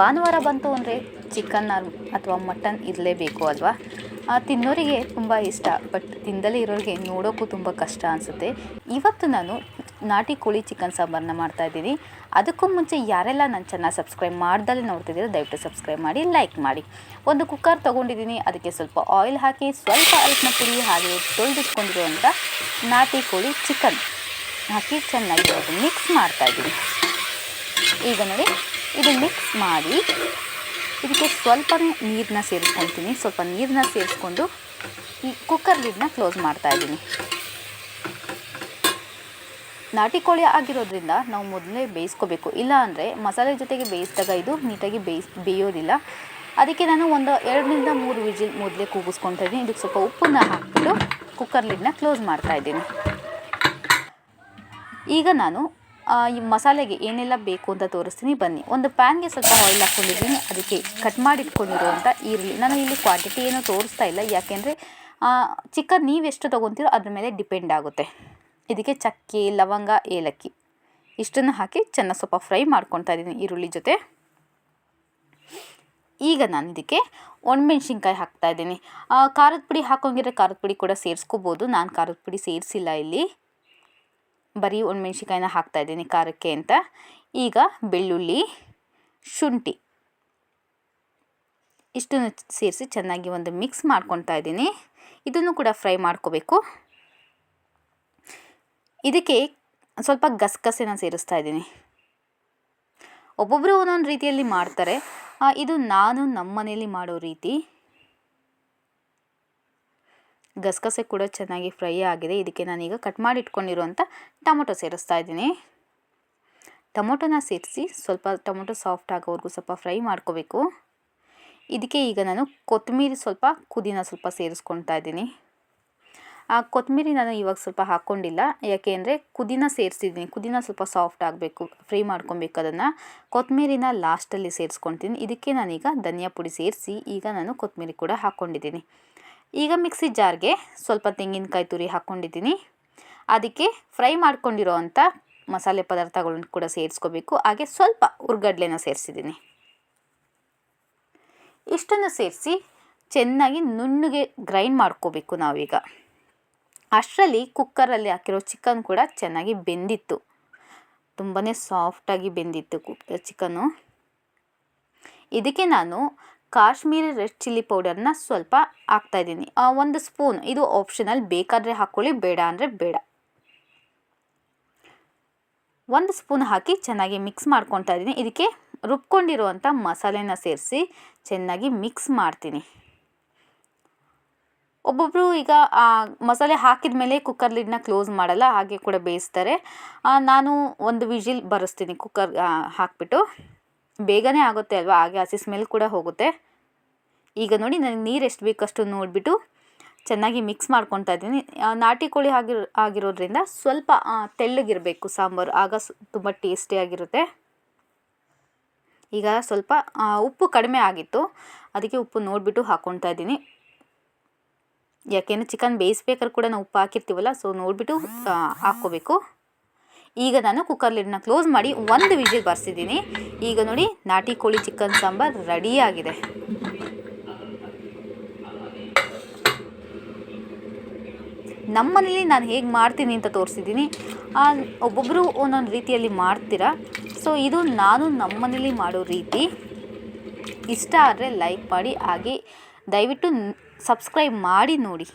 ಭಾನುವಾರ ಬಂತು ಅಂದರೆ ಚಿಕನ್ ಅಥವಾ ಮಟನ್ ಇರಲೇಬೇಕು ಅಲ್ವಾ? ತಿನ್ನೋರಿಗೆ ತುಂಬ ಇಷ್ಟ. ಬಟ್ ತಿಂದಲೇ ಇರೋರಿಗೆ ನೋಡೋಕ್ಕೂ ತುಂಬ ಕಷ್ಟ ಅನಿಸುತ್ತೆ. ಇವತ್ತು ನಾನು ನಾಟಿ ಕೋಳಿ ಚಿಕನ್ ಸಾಂಬಾರನ್ನ ಮಾಡ್ತಾಯಿದ್ದೀನಿ ಅದಕ್ಕೂ ಮುಂಚೆ ಯಾರೆಲ್ಲ ನನ್ನ ಚೆನ್ನಾಗಿ ಸಬ್ಸ್ಕ್ರೈಬ್ ಮಾಡ್ದಲೇ ನೋಡ್ತಿದ್ದೀರೋ ದಯವಿಟ್ಟು ಸಬ್ಸ್ಕ್ರೈಬ್ ಮಾಡಿ ಲೈಕ್ ಮಾಡಿ. ಒಂದು ಕುಕ್ಕರ್ ತೊಗೊಂಡಿದ್ದೀನಿ. ಅದಕ್ಕೆ ಸ್ವಲ್ಪ ಆಯಿಲ್ ಹಾಕಿ, ಸ್ವಲ್ಪ ಅರಿಶಿನ ಪುಡಿ ಹಾಗೆ ತೊಳೆದಿಟ್ಕೊಂಡಿರುವಂಥ ನಾಟಿ ಕೋಳಿ ಚಿಕನ್ ಹಾಕಿ ಚೆನ್ನಾಗಿ ಮಿಕ್ಸ್ ಮಾಡ್ತಾಯಿದ್ದೀನಿ ಈಗ ನೋಡಿ. ಇದು ಮಿಕ್ಸ್ ಮಾಡಿ ಇದಕ್ಕೆ ಸ್ವಲ್ಪ ನೀರನ್ನ ಸೇರಿಸ್ಕೊತೀನಿ. ಸ್ವಲ್ಪ ನೀರನ್ನ ಸೇರಿಸ್ಕೊಂಡು ಈ ಕುಕ್ಕರ್ ಲಿಡ್ನ ಕ್ಲೋಸ್ ಮಾಡ್ತಾ ಇದ್ದೀನಿ. ನಾಟಿ ಕೋಳಿ ಆಗಿರೋದ್ರಿಂದ ನಾವು ಮೊದಲೇ ಬೇಯಿಸ್ಕೋಬೇಕು. ಇಲ್ಲ ಅಂದರೆ ಮಸಾಲೆ ಜೊತೆಗೆ ಬೇಯಿಸಿದಾಗ ಇದು ನೀಟಾಗಿ ಬೇಯಿಸ್ ಬೇಯೋದಿಲ್ಲ. ಅದಕ್ಕೆ ನಾನು ಒಂದು ಎರಡರಿಂದ ಮೂರು ವಿಜಿಲ್ ಮೊದಲೇ ಕೂಗಿಸ್ಕೊತಾ ಇದ್ದೀನಿ. ಇದಕ್ಕೆ ಸ್ವಲ್ಪ ಉಪ್ಪನ್ನ ಹಾಕ್ಬಿಟ್ಟು ಕುಕ್ಕರ್ ಲಿಡ್ನ ಕ್ಲೋಸ್ ಮಾಡ್ತಾ ಇದ್ದೀನಿ. ಈಗ ನಾನು ಈ ಮಸಾಲೆಗೆ ಏನೆಲ್ಲ ಬೇಕು ಅಂತ ತೋರಿಸ್ತೀನಿ. ಬನ್ನಿ. ಒಂದು ಪ್ಯಾನ್ಗೆ ಸ್ವಲ್ಪ ಆಯಿಲ್ ಹಾಕ್ಕೊಂಡಿದ್ದೀನಿ ಅದಕ್ಕೆ ಕಟ್ ಮಾಡಿ ಇಟ್ಕೊಂಡಿರುವಂಥ ಈರುಳ್ಳಿ. ನಾನು ಇಲ್ಲಿ ಕ್ವಾಂಟಿಟಿ ಏನೂ ತೋರಿಸ್ತಾ ಇಲ್ಲ. ಯಾಕೆಂದರೆ ಚಿಕನ್ ನೀವೆಷ್ಟು ತೊಗೊತೀರೋ ಅದ್ರ ಮೇಲೆ ಡಿಪೆಂಡ್ ಆಗುತ್ತೆ. ಇದಕ್ಕೆ ಚಕ್ಕೆ, ಲವಂಗ, ಏಲಕ್ಕಿ. ಇಷ್ಟನ್ನು ಹಾಕಿ ಚೆನ್ನಾಗಿ ಸ್ವಲ್ಪ ಫ್ರೈ ಮಾಡ್ಕೊತಾ ಇದ್ದೀನಿ ಈರುಳ್ಳಿ ಜೊತೆ. ಈಗ ನಾನು ಇದಕ್ಕೆ ಒಣಮೆಣ್ಸಿನ್ಕಾಯಿ ಹಾಕ್ತಾ ಇದ್ದೀನಿ ಖಾರದ ಪುಡಿ ಹಾಕೋಂಗಿದ್ರೆ ಖಾರದ ಪುಡಿ ಕೂಡ ಸೇರಿಸ್ಕೋಬೋದು. ನಾನು ಖಾರದ ಪುಡಿ ಸೇರಿಸಿಲ್ಲ ಇಲ್ಲಿ. ಬರೀ ಒಣಮೆಣ್ಸಿನ್ಕಾಯಿನ ಹಾಕ್ತಾ ಇದ್ದೀನಿ, ಖಾರಕ್ಕೆ ಅಂತ. ಈಗ ಬೆಳ್ಳುಳ್ಳಿ, ಶುಂಠಿ ಇಷ್ಟನ್ನು ಸೇರಿಸಿ ಚೆನ್ನಾಗಿ ಒಂದು ಮಿಕ್ಸ್ ಮಾಡ್ಕೊತಾ ಇದ್ದೀನಿ. ಇದನ್ನು ಕೂಡ ಫ್ರೈ ಮಾಡ್ಕೋಬೇಕು. ಇದಕ್ಕೆ ಸ್ವಲ್ಪ ಗಸಗಸೆನ ಸೇರಿಸ್ತಾ ಇದ್ದೀನಿ. ಒಬ್ಬೊಬ್ಬರು ಒಂದೊಂದು ರೀತಿಯಲ್ಲಿ ಮಾಡ್ತಾರೆ. ಇದು ನಾನು ನಮ್ಮ ಮನೆಯಲ್ಲಿ ಮಾಡೋ ರೀತಿ. ಗಸಗಸೆ ಕೂಡ ಚೆನ್ನಾಗಿ ಫ್ರೈ ಆಗಿದೆ. ಇದಕ್ಕೆ ನಾನೀಗ ಕಟ್ ಮಾಡಿ ಇಟ್ಕೊಂಡಿರುವಂಥ ಟೊಮೊಟೊ ಸೇರಿಸ್ತಾ ಇದ್ದೀನಿ. ಟೊಮೊಟೊನ ಸೇರಿಸಿ ಸ್ವಲ್ಪ ಟೊಮೊಟೊ ಸಾಫ್ಟ್ ಆಗೋವರೆಗೂ ಸ್ವಲ್ಪ ಫ್ರೈ ಮಾಡ್ಕೋಬೇಕು. ಇದಕ್ಕೆ ಈಗ ನಾನು ಕೊತ್ತಂಬರಿ ಸ್ವಲ್ಪ ಕುದಿನ ಸ್ವಲ್ಪ ಸೇರಿಸ್ಕೊಳ್ತಾ ಇದ್ದೀನಿ. ಆ ಕೊತ್ತಂಬರಿ ನಾನು ಇವಾಗ ಸ್ವಲ್ಪ ಹಾಕ್ಕೊಂಡಿಲ್ಲ. ಯಾಕೆ ಅಂದರೆ ಕುದಿನ ಸೇರಿಸಿದ್ದೀನಿ. ಕುದಿನ ಸ್ವಲ್ಪ ಸಾಫ್ಟ್ ಆಗಬೇಕು, ಫ್ರೈ ಮಾಡ್ಕೊಬೇಕು ಅದನ್ನು. ಕೊತ್ತಂಬರಿನ ಲಾಸ್ಟಲ್ಲಿ ಸೇರಿಸ್ಕೊಳ್ತೀನಿ. ಇದಕ್ಕೆ ನಾನೀಗ ಧನಿಯಾ ಪುಡಿ ಸೇರಿಸಿ ಈಗ ನಾನು ಕೊತ್ತಂಬರಿ ಕೂಡ ಹಾಕ್ಕೊಂಡಿದ್ದೀನಿ. ಈಗ ಮಿಕ್ಸಿ ಜಾರ್ಗೆ ಸ್ವಲ್ಪ ತೆಂಗಿನಕಾಯಿ ತುರಿ ಹಾಕ್ಕೊಂಡಿದ್ದೀನಿ. ಅದಕ್ಕೆ ಫ್ರೈ ಮಾಡ್ಕೊಂಡಿರೋ ಅಂಥ ಮಸಾಲೆ ಪದಾರ್ಥಗಳನ್ನು ಕೂಡ ಸೇರಿಸ್ಕೋಬೇಕು. ಹಾಗೆ ಸ್ವಲ್ಪ ಉರ್ಗಡ್ಲೆನ ಸೇರಿಸಿದ್ದೀನಿ. ಇಷ್ಟನ್ನು ಸೇರಿಸಿ ಚೆನ್ನಾಗಿ ನುಣ್ಣಗೆ ಗ್ರೈಂಡ್ ಮಾಡ್ಕೋಬೇಕು ನಾವೀಗ. ಅಷ್ಟರಲ್ಲಿ ಕುಕ್ಕರಲ್ಲಿ ಹಾಕಿರೋ ಚಿಕನ್ ಕೂಡ ಚೆನ್ನಾಗಿ ಬೆಂದಿತ್ತು. ತುಂಬಾ ಸಾಫ್ಟಾಗಿ ಬೆಂದಿತ್ತು ಚಿಕನ್ನು. ಇದಕ್ಕೆ ನಾನು ಕಾಶ್ಮೀರಿ ರೆಡ್ ಚಿಲ್ಲಿ ಪೌಡರ್ನ ಸ್ವಲ್ಪ ಹಾಕ್ತಾ ಇದ್ದೀನಿ. ಒಂದು ಸ್ಪೂನ್. ಇದು ಆಪ್ಷನಲ್. ಬೇಕಾದರೆ ಹಾಕ್ಕೊಳ್ಳಿ ಬೇಡ ಅಂದರೆ ಬೇಡ. ಒಂದು ಸ್ಪೂನ್ ಹಾಕಿ ಚೆನ್ನಾಗಿ ಮಿಕ್ಸ್ ಮಾಡ್ಕೊತಾ ಇದ್ದೀನಿ. ಇದಕ್ಕೆ ರುಬ್ಕೊಂಡಿರುವಂಥ ಮಸಾಲೆನ ಸೇರಿಸಿ ಚೆನ್ನಾಗಿ ಮಿಕ್ಸ್ ಮಾಡ್ತೀನಿ. ಒಬ್ಬೊಬ್ಬರು ಈಗ ಮಸಾಲೆ ಹಾಕಿದ ಮೇಲೆ ಕುಕ್ಕರ್ ಲಿಡ್ನ ಕ್ಲೋಸ್ ಮಾಡಲ್ಲ, ಹಾಗೆ ಕೂಡ ಬೇಯಿಸ್ತಾರೆ. ನಾನು ಒಂದು ವಿಜಿಲ್ ಬರೆಸ್ತೀನಿ ಕುಕ್ಕರ್ ಹಾಕಿಬಿಟ್ಟು. ಬೇಗನೆ ಆಗುತ್ತೆ ಅಲ್ವಾ? ಹಾಗೆ ಹಸಿ ಸ್ಮೆಲ್ ಕೂಡ ಹೋಗುತ್ತೆ. ಈಗ ನೋಡಿ ನನಗೆ ನೀರು ಎಷ್ಟು ಬೇಕಷ್ಟು ನೋಡಿಬಿಟ್ಟು ಚೆನ್ನಾಗಿ ಮಿಕ್ಸ್ ಮಾಡ್ಕೊತಾ ಇದ್ದೀನಿ. ನಾಟಿ ಕೋಳಿ ಆಗಿರೋ ಆಗಿರೋದ್ರಿಂದ ಸ್ವಲ್ಪ ತೆಳ್ಳಗಿರಬೇಕು ಸಾಂಬಾರು. ಆಗ ತುಂಬ ಟೇಸ್ಟಿಯಾಗಿರುತ್ತೆ ಈಗ ಸ್ವಲ್ಪ ಉಪ್ಪು ಕಡಿಮೆ ಆಗಿತ್ತು. ಅದಕ್ಕೆ ಉಪ್ಪು ನೋಡಿಬಿಟ್ಟು ಹಾಕ್ಕೊತಾ ಇದ್ದೀನಿ. ಯಾಕೆಂದರೆ ಚಿಕನ್ ಬೇಯಿಸ್ಬೇಕಾದ್ರೆ ಕೂಡ ನಾವು ಉಪ್ಪು ಹಾಕಿರ್ತೀವಲ್ಲ ಸೊ ನೋಡಿಬಿಟ್ಟು ಹಾಕ್ಕೋಬೇಕು. ಈಗ ನಾನು ಕುಕ್ಕರ್ ಲಿಡ್ನ ಕ್ಲೋಸ್ ಮಾಡಿ ಒಂದು ವಿಜಿಲ್ ಬರ್ಸಿದ್ದೀನಿ. ಈಗ ನೋಡಿ ನಾಟಿ ಕೋಳಿ ಚಿಕನ್ ಸಾಂಬಾರ್ ರೆಡಿಯಾಗಿದೆ ನಮ್ಮನೇಲಿ ನಾನು ಹೇಗೆ ಮಾಡ್ತೀನಿ ಅಂತ ತೋರಿಸಿದ್ದೀನಿ. ಒಬ್ಬೊಬ್ಬರು ಒಂದೊಂದು ರೀತಿಯಲ್ಲಿ ಮಾಡ್ತೀರಾ? ಸೊ ಇದು ನಾನು ನಮ್ಮನೇಲಿ ಮಾಡೋ ರೀತಿ. ಇಷ್ಟ ಆದರೆ ಲೈಕ್ ಮಾಡಿ, ಹಾಗೆ ದಯವಿಟ್ಟು ಸಬ್ಸ್ಕ್ರೈಬ್ ಮಾಡಿ ನೋಡಿ.